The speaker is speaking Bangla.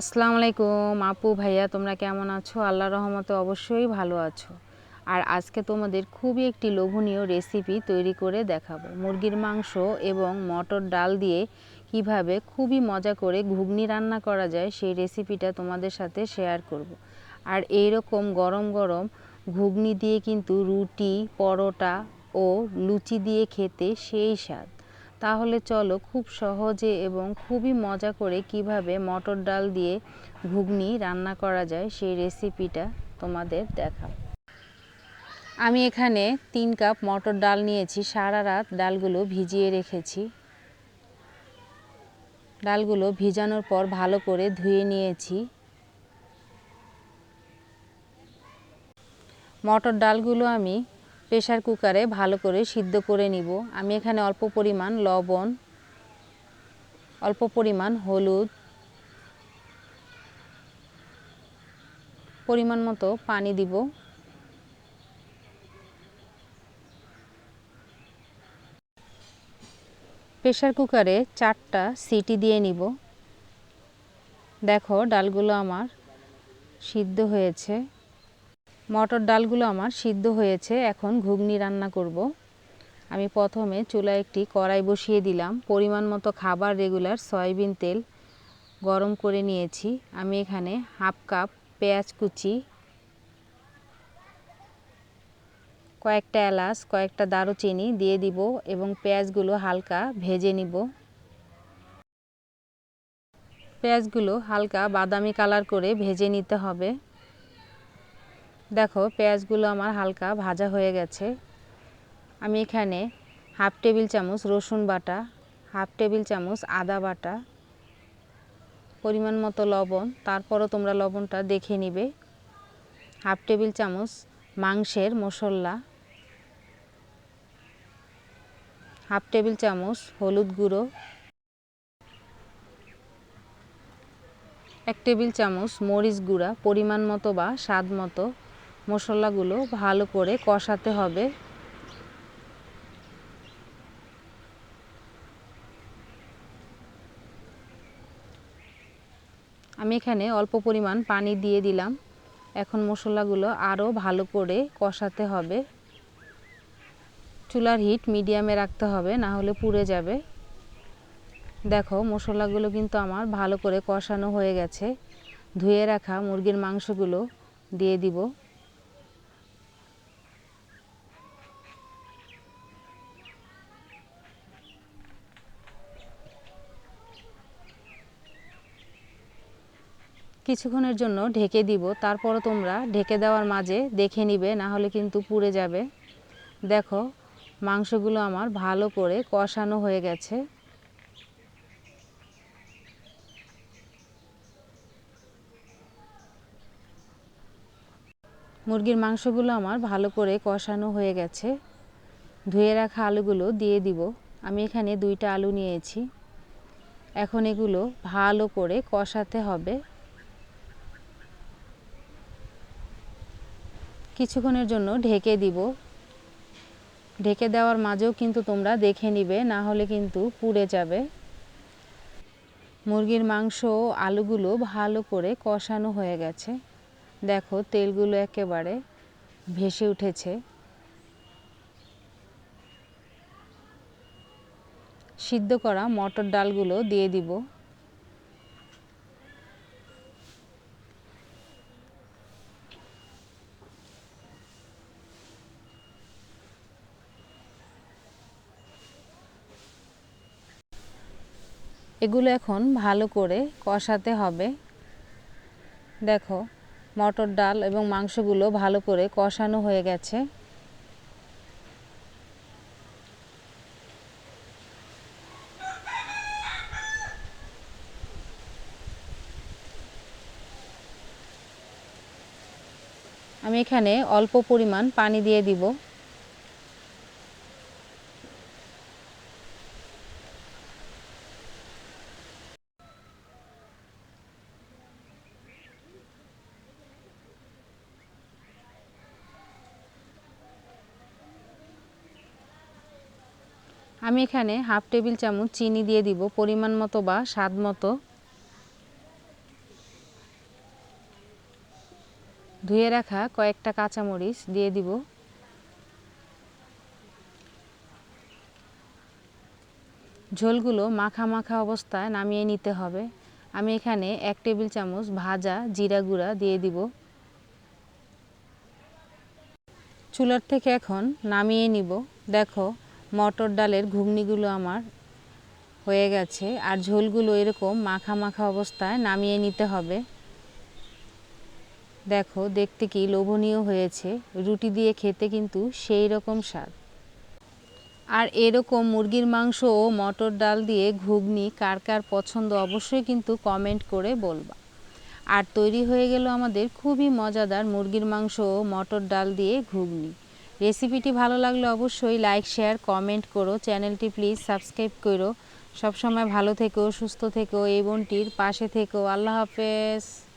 আসসালামু আলাইকুম আপু, ভাইয়া, তোমরা কেমন আছো? আল্লাহ রহমতে অবশ্যই ভালো আছো। আর আজকে তোমাদের খুবই একটি লোভনীয় রেসিপি তৈরি করে দেখাবো। মুরগির মাংস এবং মটর ডাল দিয়ে কীভাবে খুবই মজা করে ঘুগনি রান্না করা যায়, সেই রেসিপিটা তোমাদের সাথে শেয়ার করব। আর এই রকম গরম গরম ঘুগনি দিয়ে কিন্তু রুটি, পরোটা ও লুচি দিয়ে খেতে সেই স্বাদ। তাহলে চলো খুব সহজে এবং খুবই মজা করে কীভাবে মটর ডাল দিয়ে ঘুগনি রান্না করা যায় সেই রেসিপিটা তোমাদের দেখা আমি এখানে তিন কাপ মটর ডাল নিয়েছি, সারা রাত ডালগুলো ভিজিয়ে রেখেছি। ডালগুলো ভিজানোর পর ভালো করে ধুয়ে নিয়েছি। মটর ডালগুলো আমি প্রেশার কুকারে ভালো করে সিদ্ধ করে নিব। আমি এখানে অল্প পরিমাণ লবণ, অল্প পরিমাণ হলুদ, পরিমাণ মতো পানি দিব। প্রেশার কুকারে চারটা সিটি দিয়ে নিব। দেখো, ডালগুলো আমার সিদ্ধ হয়েছে। মটর ডালগুলো আমার সিদ্ধ হয়েছে, এখন ঘুগনি রান্না করব। আমি প্রথমে চুলায় একটি কড়াই বসিয়ে দিলাম। পরিমাণ মতো খাবার রেগুলার সয়াবিন তেল গরম করে নিয়েছি। আমি এখানে হাফ কাপ পেঁয়াজ কুচি, কয়েকটা এলাচ, কয়েকটা দারুচিনি দিয়ে দিব এবং পেঁয়াজগুলো হালকা ভেজে নিব। পেঁয়াজগুলো হালকা বাদামি কালার করে ভেজে নিতে হবে। দেখো, পেঁয়াজগুলো আমার হালকা ভাজা হয়ে গেছে। আমি এখানে হাফ টেবিল চামচ রসুন বাটা, হাফ টেবিল চামচ আদা বাটা, পরিমাণ মতো লবণ, তারপরও তোমরা লবণটা দেখে নিবে। হাফ টেবিল চামচ মাংসের মশলা, হাফ টেবিল চামচ হলুদ গুঁড়ো, এক টেবিল চামচ মরিচ গুঁড়া, পরিমাণ মতো বা স্বাদ মতো। মশলাগুলো ভালো করে কষাতে হবে। আমি এখানে অল্প পরিমাণ পানি দিয়ে দিলাম। এখন মশলাগুলো আরও ভালো করে কষাতে হবে। চুলার হিট মিডিয়ামে রাখতে হবে, না হলে পুড়ে যাবে। দেখো, মশলাগুলো কিন্তু আমার ভালো করে কষানো হয়ে গেছে। ধুয়ে রাখা মুরগির মাংসগুলো দিয়ে দিব। কিছুক্ষণের জন্য ঢেকে দিব, তারপরও তোমরা ঢেকে দেওয়ার মাঝে দেখে নিবে, না হলে কিন্তু পুড়ে যাবে। দেখো, মাংসগুলো আমার ভালো করে কষানো হয়ে গেছে। মুরগির মাংসগুলো আমার ভালো করে কষানো হয়ে গেছে। ধুয়ে রাখা আলুগুলো দিয়ে দিব। আমি এখানে দুইটা আলু নিয়েছি। এখন এগুলো ভালো করে কষাতে হবে। কিছুক্ষণের জন্য ঢেকে দিব। ঢেকে দেওয়ার মাঝেও কিন্তু তোমরা দেখে নিবে, না হলে কিন্তু পুড়ে যাবে। মুরগির মাংস আলুগুলো ভালো করে কষানো হয়ে গেছে। দেখো, তেলগুলো একেবারে ভেসে উঠেছে। সিদ্ধ করা মটর ডালগুলো দিয়ে দিব। এগুলো এখন ভালো করে কষাতে হবে। দেখো, মটর ডাল এবং মাংসগুলো ভালো করে কষানো হয়ে গেছে। আমি এখানে অল্প পরিমাণ পানি দিয়ে দিব। আমি এখানে হাফ টেবিল চামচ চিনি দিয়ে দিব, পরিমাণ মতো বা স্বাদ মতো। ধুয়ে রাখা কয়েকটা কাঁচামরিচ দিয়ে দিব। ঝোলগুলো মাখা মাখা অবস্থায় নামিয়ে নিতে হবে। আমি এখানে এক টেবিল চামচ ভাজা জিরা গুঁড়া দিয়ে দিব। চুলার থেকে এখন নামিয়ে নিব। দেখো মটর ডালের ঘুগনিগুলো আমার হয়ে গেছে আর ঝোলগুলো এরকম মাখা মাখা অবস্থায় নামিয়ে নিতে হবে। দেখো, দেখতে কি লোভনীয় হয়েছে। রুটি দিয়ে খেতে কিন্তু সেই রকম স্বাদ। আর এরকম মুরগির মাংস ও মটর ডাল দিয়ে ঘুগনি কার কার পছন্দ অবশ্যই কিন্তু কমেন্ট করে বলবা। আর তৈরি হয়ে গেল আমাদের খুবই মজাদার মুরগির মাংস ও মটর ডাল দিয়ে ঘুগনি। রেসিপিটি ভালো লাগলে অবশ্যই লাইক, শেয়ার, কমেন্ট করো। চ্যানেলটি প্লিজ সাবস্ক্রাইব করো। সবসময় ভালো থেকো, সুস্থ থেকো, এই বোনটির পাশে থেকো। আল্লাহ হাফেজ।